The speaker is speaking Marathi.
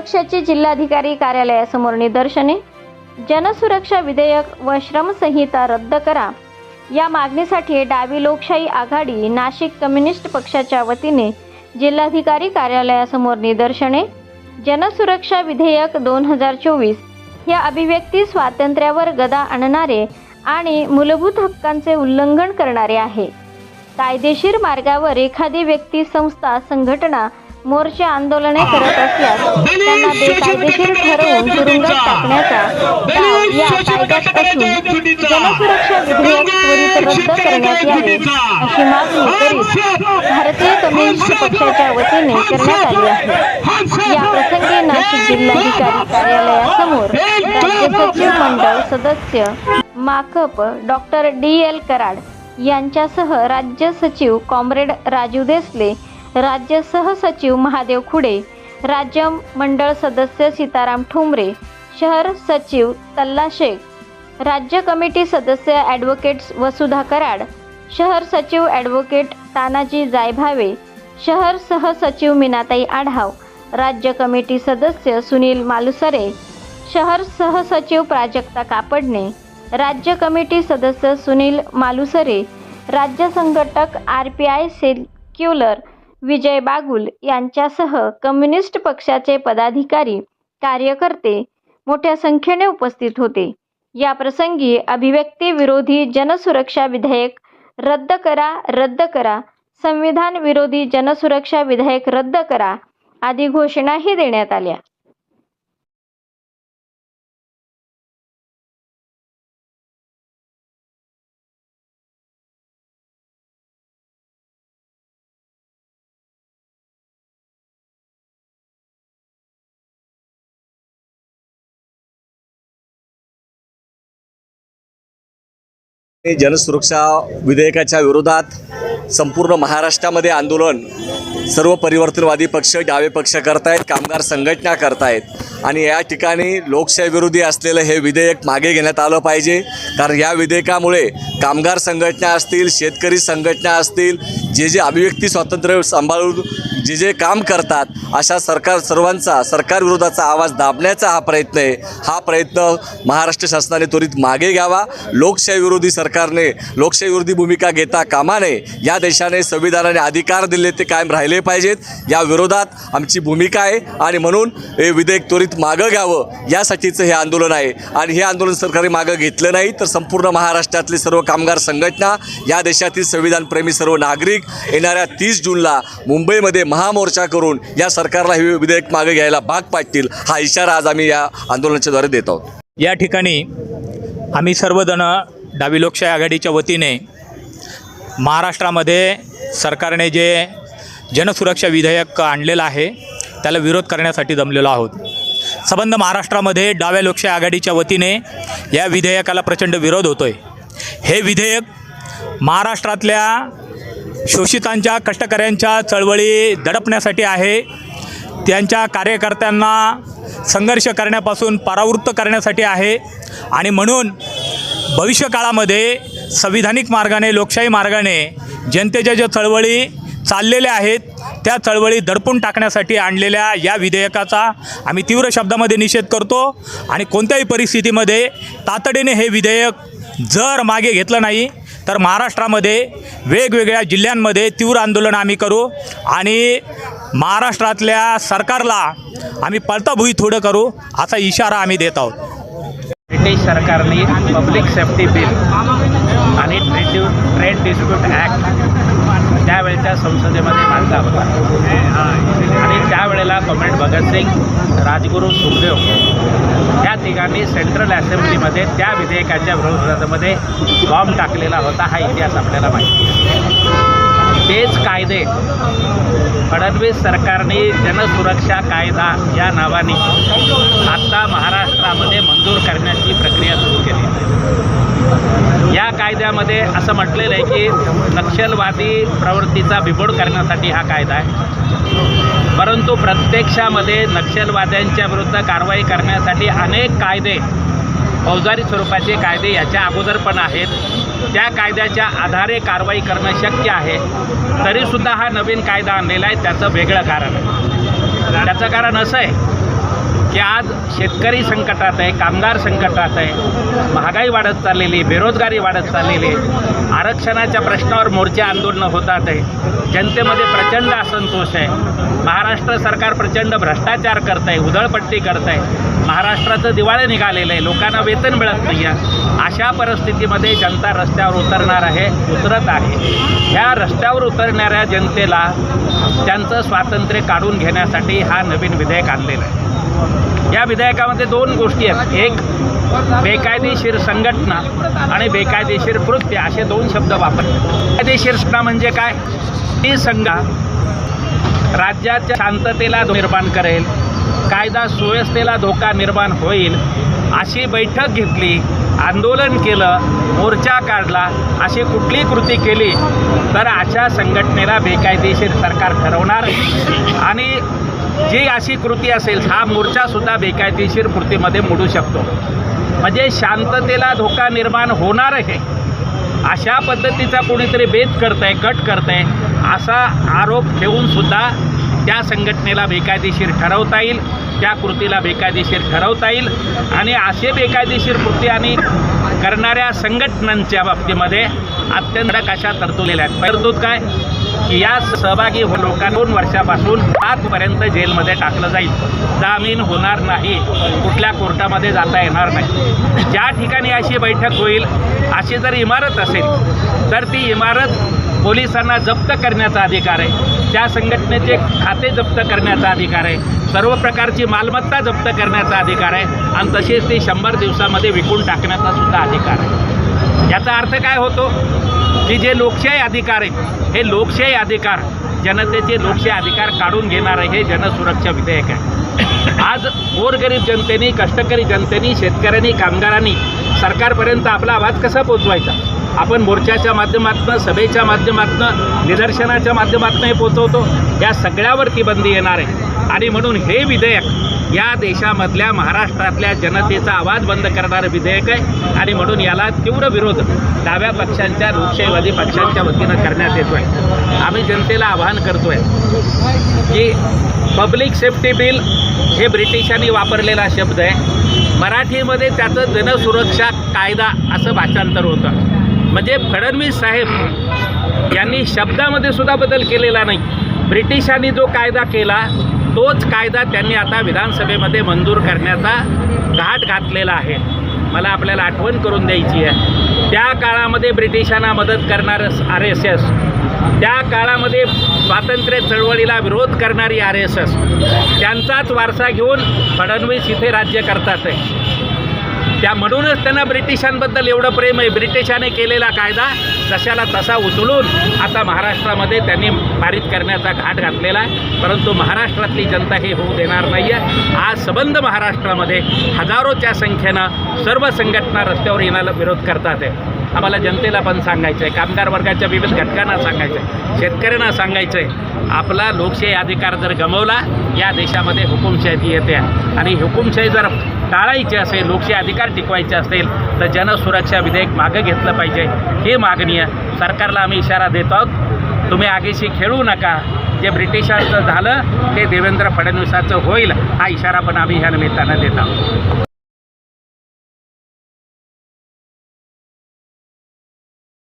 पक्षाचे जिल्हाधिकारी कार्यालयासमोर निदर्शने. जनसुरक्षा विधेयक व श्रमसंहिता रद्द करा. या मागणीसाठी डावी लोकशाही आघाडी नाशिक कम्युनिस्ट पक्षाच्या वतीने जिल्हाधिकारी कार्यालयासमोर निदर्शने. जनसुरक्षा विधेयक दोन हजार चोवीस या अभिव्यक्ती स्वातंत्र्यावर गदा आणणारे आणि मूलभूत हक्कांचे उल्लंघन करणारे आहे. कायदेशीर मार्गावर एखादी व्यक्ती संस्था संघटना मोर्चे आंदोलने करत असल्यास त्यांना बेकायदेशीर ठरवून तुरुंगात टाकण्याचा या कायद्यात असून जनसुरक्षा विधेयक त्वरित रद्द करण्यात यावे. अशी मागणी करीत भारतीय कम्युनिस्ट पक्षाच्या वतीने करण्यात आली आहे. या प्रसंगी नाशिक जिल्हाधिकारी कार्यालयासमोर राज्य सचिव मंडळ सदस्य Makap doctor D L Karad यांच्यासह राज्य सचिव कॉम्रेड राजू देसले राज्य सहसचिव महादेव खुडे राज्य मंडळ सदस्य सीताराम ठुमरे शहर सचिव तल्ला शेख राज्य कमिटी सदस्य ॲडव्होकेट वसुधा कराड शहर सचिव ॲडव्होकेट तानाजी जायभावे शहर सहसचिव मीनाताई आढाव राज्य कमिटी सदस्य सुनील मालुसरे शहर सहसचिव प्राजक्ता कापडणे राज्य कमिटी सदस्य सुनील मालुसरे राज्य संघटक R P I secular Vijay Bagul यांच्यासह कम्युनिस्ट पक्षाचे पदाधिकारी कार्यकर्ते मोठ्या संख्येने उपस्थित होते. या प्रसंगी अभिव्यक्ती विरोधी जनसुरक्षा विधेयक रद्द करा रद्द करा संविधान विरोधी जनसुरक्षा विधेयक रद्द करा आदी घोषणाही देण्यात आल्या. जनसुरक्षा विधेयकाच्या विरोधात संपूर्ण महाराष्ट्रामध्ये आंदोलन सर्व परिवर्तनवादी पक्ष डावे पक्ष करतायत कामगार संघटना करतायत. आणि या ठिकाणी लोकशाही विरोधी असलेलं हे विधेयक मागे घेण्यात आलं पाहिजे. कारण या विधेयकामुळे कामगार संघटना असतील शेतकरी संघटना असतील जे जे अभिव्यक्ती स्वातंत्र्य सांभाळून जे जे काम करतात अशा सरकार सर्वांचा सरकारविरोधाचा आवाज दाबण्याचा हा प्रयत्न आहे. हा प्रयत्न महाराष्ट्र शासनाने त्वरित मागे घ्यावा. लोकशाही विरोधी सरकारने लोकशाहीविरोधी भूमिका घेता कामा नये या देशाने संविधानाने अधिकार दिले ते कायम राहिले पाहिजेत. या विरोधात आमची भूमिका आहे आणि म्हणून हे विधेयक त्वरित मागं घ्यावं यासाठीचं हे आंदोलन आहे. आणि हे आंदोलन सरकारने मागं घेतलं नाही तर संपूर्ण महाराष्ट्रातले सर्व कामगार संघटना या देशातील संविधानप्रेमी सर्व नागरिक येणाऱ्या तीस जूनला मुंबईमध्ये महामोर्चा करून या सरकारला हे विधेयक मागे घ्यायला भाग पाडतील हा इशारा आज आम्ही या आंदोलनाच्याद्वारे देत आहोत. या ठिकाणी आम्ही सर्वजण डावी लोकशाही आघाडीच्या वतीने महाराष्ट्रामध्ये सरकारने जे जनसुरक्षा विधेयक आणलेलं आहे त्याला विरोध करण्यासाठी जमलेलो आहोत. संबंध महाराष्ट्रामध्ये डाव्या लोकशाही आघाडीच्या वतीने या विधेयकाला प्रचंड विरोध होतो आहे हे विधेयक महाराष्ट्रातल्या शोषितांच्या कष्टकऱ्यांच्या चळवळी दडपण्यासाठी आहे. त्यांच्या कार्यकर्त्यांना संघर्ष करण्यापासून परावृत्त करण्यासाठी आहे. आणि म्हणून भविष्यकाळामध्ये संविधानिक मार्गाने लोकशाही मार्गाने जनतेच्या ज्या चळवळी चाललेल्या आहेत त्या चळवळी दडपून टाकण्यासाठी आणलेल्या या विधेयकाचा आम्ही तीव्र शब्दामध्ये निषेध करतो आणि कोणत्याही परिस्थितीमध्ये तातडीने हे विधेयक जर मागे घेतलं नाही तर महाराष्ट्रामध्ये वेगवेगळ्या जिल्ह्यांमध्ये तीव्र आंदोलन आम्ही करू आणि महाराष्ट्रातल्या सरकारला आम्ही पळताभुई थोडं करू असा इशारा आम्ही देत आहोत. ब्रिटिश सरकारने पब्लिक सेफ्टी बिल आणि ट्रेड्यू ट्रेड डिस्प्यूट ॲक्ट त्यावेळच्या संसदेमध्ये मांडला होता. आणि त्यावेळेला कॉम्रेड भगतसिंग राजगुरू सुखदेव या ठिकाणी सेंट्रल असेंब्लीमध्ये त्या विधेयकाच्या विरोधामध्ये बॉम्ब टाकलेला होता हा इतिहास आपल्याला माहिती आहे. तेच कायदे फडणवीस सरकारने जनसुरक्षा कायदा या नावाने आत्ता महाराष्ट्रामध्ये मंजूर करण्याची प्रक्रिया सुरू केली. या कायद्यामध्ये असं म्हटलेलं आहे की नक्षलवादी प्रवृत्तीचा बिबोड करण्यासाठी हा कायदा आहे. परंतु प्रत्यक्षामध्ये नक्षलवाद्यांच्या विरुद्ध कारवाई करण्यासाठी अनेक कायदे फौजदारी स्वरूपाचे कायदे याच्या अगोदर पण आहेत. त्या कायद्याच्या आधारे कारवाई करणं शक्य आहे. तरीसुद्धा हा नवीन कायदा आणलेला आहे. त्याचं वेगळं कारण आहे. त्याचं कारण असं आहे की आज शेतकरी संकटात आहे कामगार संकटात आहे महागाई वाढत चाललेली आहे, बेरोजगारी वाढत चाललेली आहे. आरक्षणाच्या प्रश्नावर मोर्चे आंदोलनं होतात आहे. जनतेमध्ये प्रचंड असंतोष आहे. महाराष्ट्र सरकार प्रचंड भ्रष्टाचार करत आहे उधळपट्टी करत आहे. महाराष्ट्राचं दिवाळं निघालेलं आहे. लोकांना वेतन मिळत नाही आहे. अशा परिस्थितीमध्ये जनता रस्त्यावर उतरणार आहे उतरत आहे. ह्या रस्त्यावर उतरणाऱ्या जनतेला त्यांचं स्वातंत्र्य काढून घेण्यासाठी हा नवीन विधेयक आणलेलं आहे. या विधेयकामध्ये दोन गोष्टी आहेत. एक बेकायदेशीर संघटना आणि बेकायदेशीर कृत्य असे दोन शब्द वापरले. कायदेशीर संघटना म्हणजे काय? ती संघा राज्याच्या शांततेला निर्माण करेल कायदा सुव्यवस्थेला धोका निर्माण होईल अशी बैठक घेतली आंदोलन केलं मोर्चा काढला अशी कुठली कृती केली तर अशा संघटनेला बेकायदेशीर सरकार ठरवणार आणि जी अशी कृती असेल हा मोर्चासुद्धा बेकायदेशीर कृतीमध्ये मोडू शकतो. म्हणजे शांततेला धोका निर्माण होणार आहे. अशा पद्धतीचा कोणीतरी बेत करत आहे कट करत आहे असा आरोप ठेवूनसुद्धा त्या संघटनेला बेकायदेशीर ठरवता येईल त्या कृतीला बेकायदेशीर ठरवता येईल. आणि असे बेकायदेशीर कृती आणि करणाऱ्या संघटनांच्या बाबतीमध्ये अत्यंत कशा तरतुलेल्या आहेत. तरतूद काय? की या सहभागी हो लोकांना दोन वर्षापासून आजपर्यंत जेलमध्ये टाकलं जाईल. जामीन होणार नाही. कुठल्या कोर्टामध्ये जाता येणार नाही. ज्या ठिकाणी अशी बैठक होईल अशी जर इमारत असेल तर ती इमारत पोलिसांना जप्त करण्याचा अधिकार आहे. त्या संघटनेचे खाते जप्त करण्याचा अधिकार आहे. सर्व प्रकारची मालमत्ता जप्त करण्याचा अधिकार आहे आणि तसेच ती शंभर दिवसामध्ये विकून टाकण्याचा सुद्धा अधिकार आहे. याचा अर्थ काय होतो? की जे लोकशाही अधिकार आहेत हे लोकशाही अधिकार जनतेचे लोकशाही अधिकार काढून घेणारं हे जनसुरक्षा विधेयक आहे. आज गोरगरीब जनतेने कष्टकरी जनतेने शेतकऱ्यांनी कामगारांनी सरकारपर्यंत आपला आवाज कसा पोचवायचा? आपण मोर्चाच्या माध्यमातून सभेच्या माध्यमातून निदर्शनाच्या माध्यमातून हे पोचवतो या सगळ्यावरती बंदी येणार आहे. आणि म्हणून हे विधेयक या देशामधल्या महाराष्ट्रातल्या जनतेचा आवाज बंद करणारं विधेयक आहे. आणि म्हणून याला तीव्र विरोध डाव्या पक्षांच्या लोकशाहीवादी पक्षांच्या वतीनं करण्यात येतो आहे आम्ही जनतेला आवाहन करतो आहे की पब्लिक सेफ्टी बिल हे ब्रिटिशांनी वापरलेला शब्द आहे. मराठीमध्ये त्याचं जनसुरक्षा कायदा असं भाषांतर होतं. म्हणजे फडणवीस साहेब यांनी शब्दामध्ये सुद्धा बदल केलेला नाही. ब्रिटिशांनी जो कायदा केला तोच कायदा त्यांनी आता विधानसभेमध्ये मंजूर करण्याचा घाट घातलेला आहे. मला आपल्याला आठवण करून द्यायची आहे. त्या काळामध्ये ब्रिटिशांना मदत करणारं आर एस एस त्या काळामध्ये स्वातंत्र्य चळवळीला विरोध करणारी आर एस एस त्यांचाच वारसा घेऊन फडणवीस इथे राज्य करतात आहे. त्या म्हणूनच त्यांना ब्रिटिशांबद्दल एवढं प्रेम आहे. ब्रिटिशाने केलेला कायदा जशाला तसा उचलून आता महाराष्ट्रामध्ये त्यांनी पारित करण्याचा घाट घातलेला आहे. परंतु महाराष्ट्रातली जनता हे होऊ देणार नाही आहे आज सबंध महाराष्ट्रामध्ये हजारोच्या संख्येनं सर्व संघटना रस्त्यावर येण्याला विरोध करतात आहे. आम्हाला जनतेला पण सांगायचं आहे कामगार वर्गाच्या विविध घटकांना सांगायचं आहे शेतकऱ्यांना सांगायचं आहे आपला लोकशाही अधिकार जर गमावला या देशामध्ये हुकुमशाही येते आणि हुकुमशाही जर टाळायची असेल लोकशाही अधिकार टिकवायचे असेल तर जनसुरक्षा विधेयक मागं घेतलं पाहिजे. हे मागणी आहे सरकारला आम्ही इशारा देत आहोत. तुम्ही आगेशी खेळू नका. जे ब्रिटिशांचं झालं ते देवेंद्र फडणवीसाचं होईल हा इशारा पण आम्ही ह्या निमित्तानं देत आहोत.